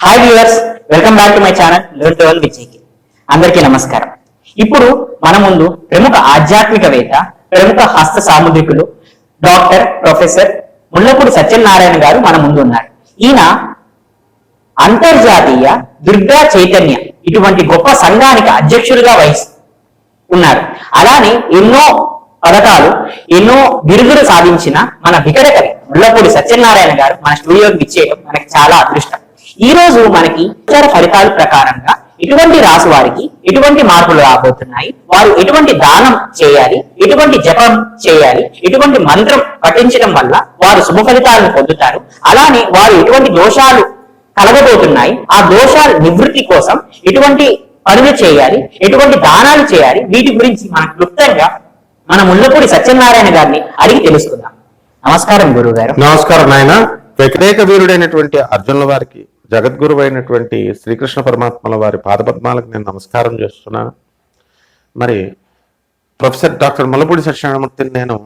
Hi viewers welcome back to my channel eleven twelve విజయ్కి అందరికీ నమస్కారం. ఇప్పుడు మన ముందు ప్రముఖ ఆధ్యాత్మికవేత్త ప్రముఖ హస్త సాముద్రికులు డాక్టర్ ప్రొఫెసర్ ముళ్ళపూడి సత్యనారాయణ గారు మన ముందు ఉన్నారు. ఈయన అంతర్జాతీయ దుర్గా చైతన్య ఇటువంటి గొప్ప సంఘానికి అధ్యక్షులుగా వహిస్తారు ఉన్నారు. అలానే ఎన్నో పథకాలు ఎన్నో బిరుదులు సాధించిన మన వికటకవి ముళ్ళపూడి సత్యనారాయణ గారు మన స్టూడియోకి ఇచ్చేయడం మనకి చాలా అదృష్టం. ఈ రోజు మనకి ఫలితాల ప్రకారంగా ఎటువంటి రాసు వారికి ఎటువంటి మార్పులు రాబోతున్నాయి? వారు ఎటువంటి దానం చేయాలి? ఎటువంటి జపం చేయాలి? ఎటువంటి మంత్రం పఠించడం వల్ల వారు శుభ ఫలితాలను పొందుతారు? అలానే వారు ఎటువంటి దోషాలు కలగబోతున్నాయి? ఆ దోషాల నివృత్తి కోసం ఎటువంటి పనులు చేయాలి? ఎటువంటి దానాలు చేయాలి? వీటి గురించి మనం క్లుప్తంగా మన ముళ్ళపూడి సత్యనారాయణ గారిని అడిగి తెలుసుకుందాం. నమస్కారం గురువు గారు నమస్కారం నాయన. వ్యతిరేక వీరుడైనటువంటి అర్జునుల వారికి జగద్గురువైనటువంటి శ్రీకృష్ణ పరమాత్మల వారి పాదపద్మాలకు నేను నమస్కారం చేస్తున్నాను. మరి ప్రొఫెసర్ డాక్టర్ ముల్లపూడి సత్యనారాయణమూర్తిని నేను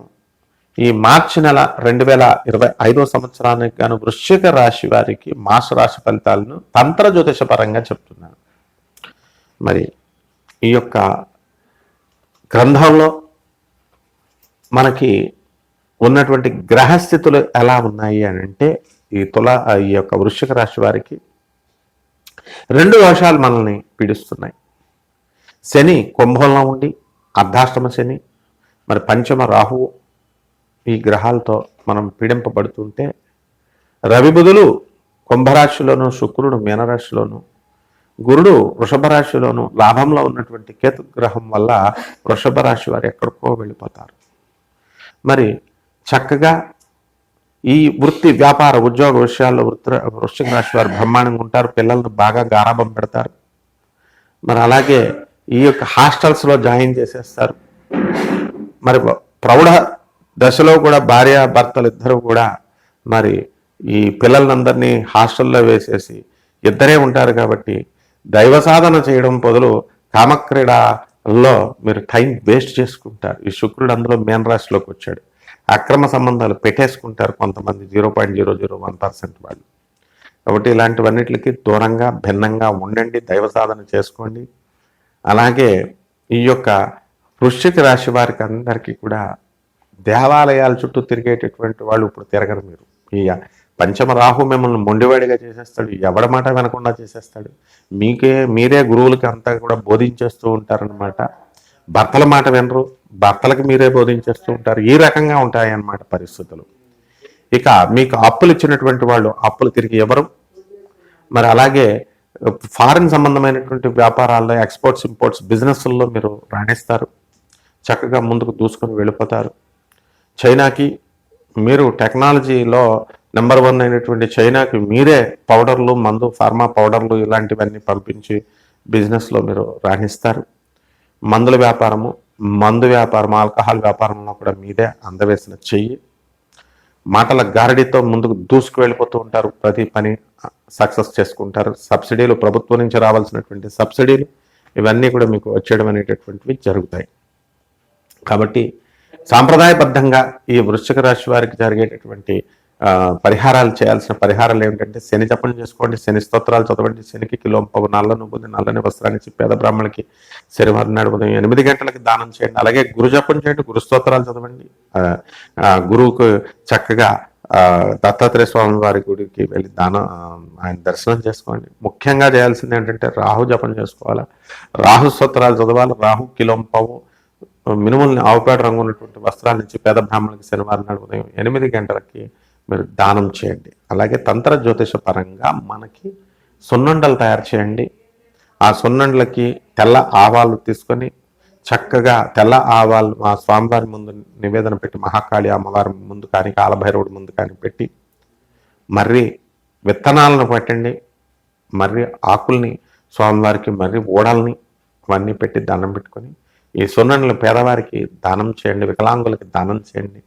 ఈ మార్చి నెల రెండు వేల ఇరవై ఐదో సంవత్సరానికి గాను వృశ్చిక రాశి వారికి మాస రాశి ఫలితాలను తంత్ర జ్యోతిష పరంగా చెప్తున్నాను. మరి ఈ యొక్క గ్రంథంలో మనకి ఉన్నటువంటి గ్రహస్థితులు ఎలా ఉన్నాయి అని అంటే ఈ తుల ఈ యొక్క వృశ్చిక రాశి వారికి రెండు దోషాలు మనల్ని పీడిస్తున్నాయి. శని కుంభంలో ఉండి అర్ధాష్టమ శని మరి పంచమ రాహువు ఈ గ్రహాలతో మనం పీడింపబడుతుంటే రవి బుధులు కుంభరాశిలోను శుక్రుడు మీనరాశిలోను గురుడు వృషభ రాశిలోను లాభంలో ఉన్నటువంటి కేతు గ్రహం వల్ల వృషభ రాశి వారు ఎక్కడికో వెళ్ళిపోతారు. మరి చక్కగా ఈ వృత్తి వ్యాపార ఉద్యోగ విషయాల్లో వృత్తి వృశ్చిక రాశి వారు బ్రహ్మాండంగా ఉంటారు పిల్లలను బాగా గారాబం పెడతారు. మరి అలాగే ఈ యొక్క హాస్టల్స్లో జాయిన్ చేసేస్తారు. మరి ప్రౌఢ దశలో కూడా భార్య భర్తలు ఇద్దరు కూడా మరి ఈ పిల్లలందరినీ హాస్టల్లో వేసేసి ఇద్దరే ఉంటారు కాబట్టి దైవ సాధన చేయడం బదులు కామక్రీడలో మీరు టైం వేస్ట్ చేసుకుంటారు. ఈ శుక్రుడు అందులో మేన్ రాశిలోకి వచ్చాడు. అక్రమ సంబంధాలు పెట్టేసుకుంటారు కొంతమంది zero point zero zero one percent వాళ్ళు. కాబట్టి ఇలాంటివన్నిటికి దూరంగా భిన్నంగా ఉండండి దైవ సాధన చేసుకోండి. అలాగే ఈ యొక్క వృశ్చిక రాశి వారికి అందరికీ కూడా దేవాలయాల చుట్టూ తిరిగేటటువంటి వాళ్ళు ఇప్పుడు తిరగరు మీరు. ఈ పంచమ రాహు మిమ్మల్ని మొండివాడిగా చేసేస్తాడు ఎవడ మాట వినకుండా చేసేస్తాడు. మీకే మీరే గురువులకి అంతా కూడా బోధించేస్తూ ఉంటారనమాట భర్తల మాట వినరు భర్తలకు మీరే బోధించేస్తూ ఉంటారు. ఈ రకంగా ఉంటాయన్నమాట పరిస్థితులు. ఇక మీకు అప్పులు ఇచ్చినటువంటి వాళ్ళు అప్పులు తిరిగి ఇవ్వరు మరి అలాగే ఫారిన్ సంబంధమైనటువంటి వ్యాపారాల్లో ఎక్స్పోర్ట్స్ ఇంపోర్ట్స్ బిజినెస్ల్లో మీరు రాణిస్తారు. చక్కగా ముందుకు దూసుకొని వెళ్ళిపోతారు. చైనాకి మీరు టెక్నాలజీలో నెంబర్ వన్ అయినటువంటి చైనాకి మీరే పౌడర్లు మందు ఫార్మా పౌడర్లు ఇలాంటివన్నీ పంపించి బిజినెస్లో మీరు రాణిస్తారు. మందుల వ్యాపారము మందు వ్యాపారం ఆల్కహాల్ వ్యాపారంలో కూడా మీదే అందవేసిన చెయ్యి. మాటల గారడితో ముందుకు దూసుకు వెళ్ళిపోతూ ఉంటారు. ప్రతి పని సక్సెస్ చేసుకుంటారు. సబ్సిడీలు ప్రభుత్వం నుంచి రావాల్సినటువంటి సబ్సిడీలు ఇవన్నీ కూడా మీకు వచ్చేయడం అనేటటువంటివి జరుగుతాయి. కాబట్టి సాంప్రదాయబద్ధంగా ఈ వృశ్చిక రాశి వారికి జరిగేటటువంటి పరిహారాలు చేయాల్సిన పరిహారాలు ఏమిటంటే శని జపం చేసుకోండి శని స్తోత్రాలు చదవండి శనికి కిలో పవు నల్ల నువ్వుని నల్లని వస్త్రాన్ని ఇచ్చి పేద బ్రాహ్మణులకి శనివారం నాడు ఉదయం ఎనిమిది గంటలకి దానం చేయండి. అలాగే గురు జపం చేయండి గురు స్తోత్రాలు చదవండి. గురువుకు చక్కగా దత్తాత్రేయ స్వామి వారి గుడికి వెళ్ళి దానం ఆయన దర్శనం చేసుకోండి. ముఖ్యంగా చేయాల్సింది ఏంటంటే రాహు జపం చేసుకోవాలి? రాహు స్తోత్రాలు చదవాలి రాహు కిలోంపవు మినుముల్ని ఆవుపేట రంగు ఉన్నటువంటి వస్త్రాల నుంచి పేద బ్రాహ్మణులకి శనివారం నాడు ఉదయం ఎనిమిది గంటలకి మీరు దానం చేయండి. అలాగే తంత్ర జ్యోతిష పరంగా మనకి సున్నుండలు తయారు చేయండి. ఆ సున్నుండలకి తెల్ల ఆవాలు తీసుకొని చక్కగా తెల్ల ఆవాలు మా స్వామివారి ముందు నివేదన పెట్టి మహాకాళి అమ్మవారి ముందు కానీ కాలభైరవుడి ముందు కానీ పెట్టి మర్రి విత్తనాలను పెట్టండి. మర్రి ఆకుల్ని స్వామివారికి మర్రి ఓడల్ని అవన్నీ పెట్టి దండం పెట్టుకొని ఈ సున్నుండలు పేదవారికి దానం చేయండి వికలాంగులకి దానం చేయండి.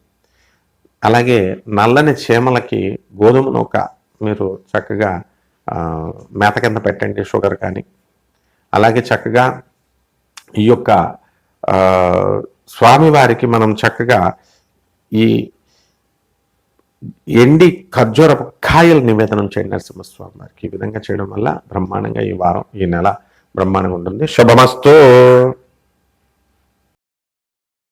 అలాగే నల్లని చీమలకి గోధుమ నూక మీరు చక్కగా మేత కింద పెట్టండి షుగర్ కానీ. అలాగే చక్కగా ఈ యొక్క స్వామివారికి మనం చక్కగా ఈ ఎండి ఖర్జూరపు కాయలు నివేదనం చేయండి నరసింహస్వామి వారికి. ఈ విధంగా చేయడం వల్ల బ్రహ్మాండంగా ఈ వారం ఈ నెల బ్రహ్మాండంగా ఉంటుంది. శుభమస్తూ.